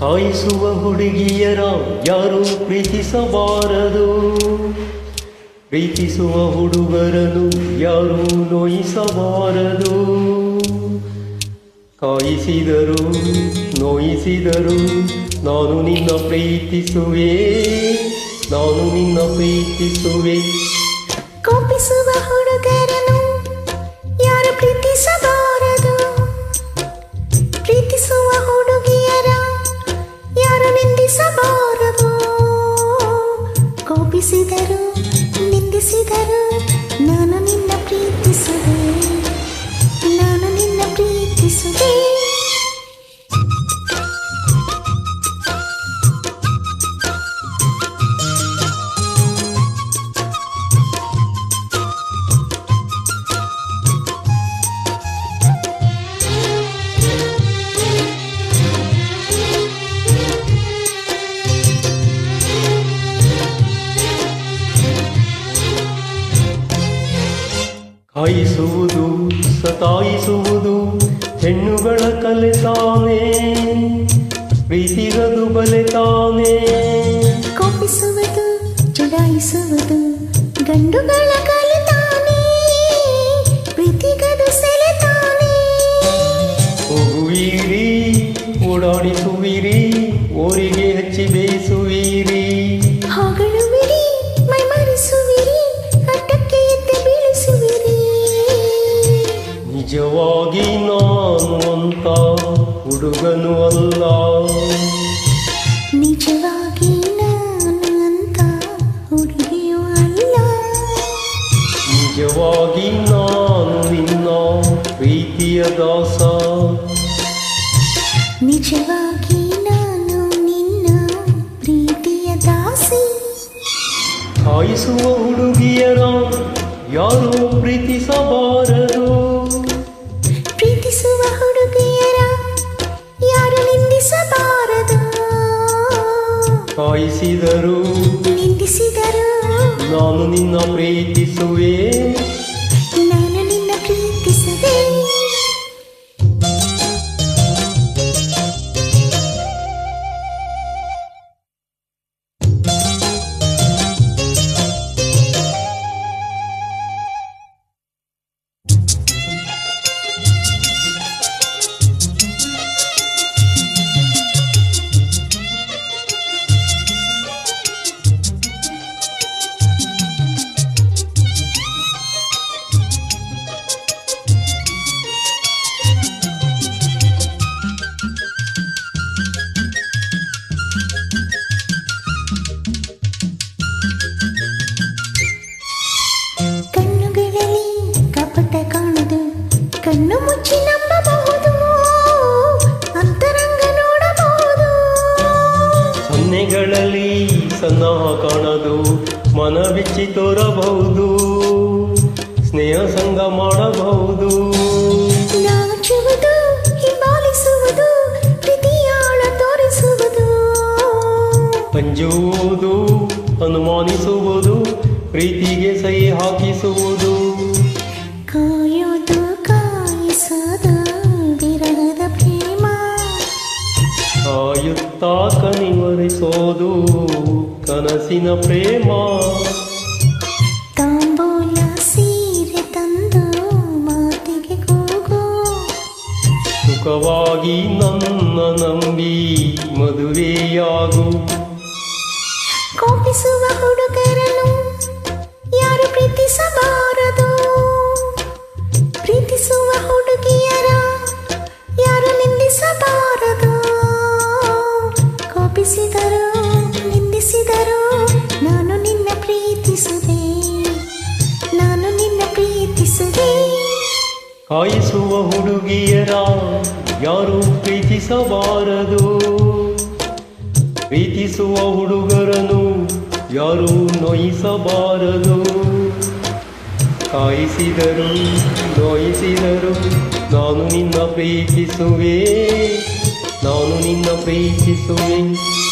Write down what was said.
ಕಾಯಿಸುವ ಹುಡುಗಿಯರ ಯಾರು ಪ್ರೀತಿಸಬಾರದು. ಪ್ರೀತಿಸುವ ಹುಡುಗರನ್ನು ಯಾರು ನೋಯಿಸಬಾರದು. ಕಾಯಿಸಿದರು ನೋಯಿಸಿದರು ನಾನು ನಿನ್ನ ಪ್ರೀತಿಸುವೆ, ನಾನು ನಿನ್ನ ಪ್ರೀತಿಸುವೆ. ಕೋಪಿಸುವ ಹುಡುಗರನು ಕಾಯಿಸುವುದು ಸತಾಯಿಸುವುದು ಹೆಣ್ಣುಗಳ ಕಲೆ ತಾನೇ. ಪ್ರೀತಿಗದು ಬಲೆ ತಾನೇ. ಕೋಪಿಸುವುದು ಚುಡಾಯಿಸುವುದು ಗಂಡುಗಳ ಕಲಿತಾನೆ ಪ್ರೀತಿಗದು ಸೆಳೆತಾನೆ ಹೋಗುವೀರಿ ಓಡಾಡಿಸುವಿರಿ ಓರಿಗೆ ನಿಜವಾಗಿ ನಾನು ಅಂತ ಹುಡುಗನು ಅಲ್ಲ. ನಿಜವಾಗಿ ನಾನು ಅಂತ ಹುಡುಗಿಯೂ ಅಲ್ಲ. ನಿಜವಾಗಿ ನಾನು ನಿನ್ನ ಪ್ರೀತಿಯ ದಾಸ. ನಿಜವಾಗಿ ನಾನು ನಿನ್ನ ಪ್ರೀತಿಯ ದಾಸಿ. ಕಾಯಿಸುವ ಹುಡುಗಿಯರ ಯಾರು ಪ್ರೀತಿಸಬಾರದು ನಿಂದಿಸಿದರು. ನಾನು ನಿನ್ನ ಪ್ರೀತಿಸುವೆ. ಕಣ್ಣುಗಳಲ್ಲಿ ಕಪಟ ಕಾಣದು ಕಣ್ಣು ಮುಚ್ಚಿ ನಂಬಬಹುದು ಅಂತರಂಗ ನೋಡಬಹುದು. ಸನ್ನೆಗಳಲ್ಲಿ ಸನ್ನಾಹ ಕಾಣದು ಮನ ಬಿಚ್ಚಿ ತೋರಬಹುದು ಸ್ನೇಹ ಮಾಡಬಹುದು. ಹಿಂಬಾಲಿಸುವುದು ಪ್ರೀತಿಯಾಳ ತೋರಿಸುವುದು. ಪ್ರೀತಿಗೆ ಸಹಿ ಹಾಕಿಸುವುದು. ಕಾಯೋದು ಕಾಯಿಸೋದು ವಿರಹದ ಪ್ರೇಮ. ಕಾಯುತ್ತಾ ಕನಿವರಿಸೋದು ಕನಸಿನ ಪ್ರೇಮ. ತಾಂಬೂಲ ಸೀರೆ ತಂದು ಮಾತಿಗೆ ಕೂಗು. ಸುಖವಾಗಿ ನನ್ನ ನಂಬಿ ಮದುವೆಯಾಗು. ಕೋಪಿಸುವ ಕಾಯಿಸುವ ಹುಡುಗಿಯರ ಯಾರು ಪ್ರೀತಿಸಬಾರದು. ಪ್ರೀತಿಸುವ ಹುಡುಗರನು ಯಾರು ನೋಯಿಸಬಾರದು. ಕಾಯಿಸಿದರು ನೋಯಿಸಿದರು ನಾನು ನಿನ್ನ ಪ್ರೀತಿಸುವೆ. ನಾನು ನಿನ್ನ ಪ್ರೀತಿಸುವೆ.